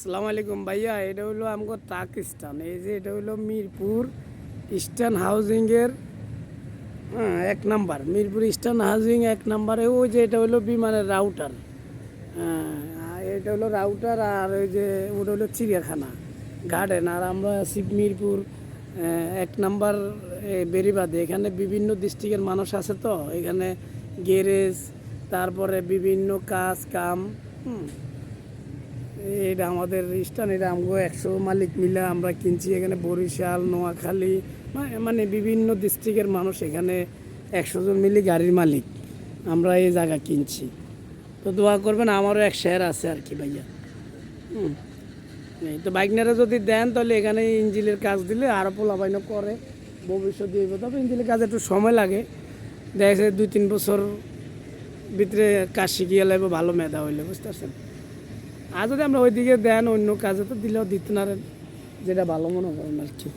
সালাম আলাইকুম ভাইয়া, এটা হইল আমগো পাকিস্তান এই যে এটা হইল মিরপুর ইস্টার্ন হাউজিংয়ের হ্যাঁ এক নাম্বার, মিরপুর ইস্টার্ন হাউজিং এক নাম্বারে, ওই যে এটা হইল বিমানের রাউটার হ্যাঁ এটা হলো রাউটার আর ওই যে ওটা হলো চিড়িয়াখানা গার্ডেন আর আমরা আছি মিরপুর এক নাম্বার বেরিবাদে এখানে বিভিন্ন ডিস্ট্রিক্টের মানুষ আছে তো, এখানে গ্যারেজ তারপরে বিভিন্ন কাজ, কাম, হুম এটা আমাদের স্টান এটা আমগো একশো মালিক মিলে আমরা কিনছি এখানে বরিশাল, নোয়াখালী মানে বিভিন্ন ডিস্ট্রিক্টের মানুষ এখানে একশো জন মিলে গাড়ির মালিক আমরা এই জায়গা কিনছি। তো দোয়া করবেন আমারও এক শেয়ার আছে আর কি ভাইয়া। হুম। তো বাইকনারা যদি দেন তাহলে এখানে ইঞ্জিনের কাজ দিলে আরও পোলাপাইন করে, ভবিষ্যতে এই তবে ইঞ্জিনের কাজ একটু সময় লাগে। দেখা দুই, তিন বছর ভিতরে কাজ শিখিয়ে লাগবে ভালো মেধা হইলে, বুঝতে পারছেন? আর যদি আমরা ওইদিকে দেন অন্য কাজে তো দিলেও দিতে না যেটা ভালো মনে করেন আর কি।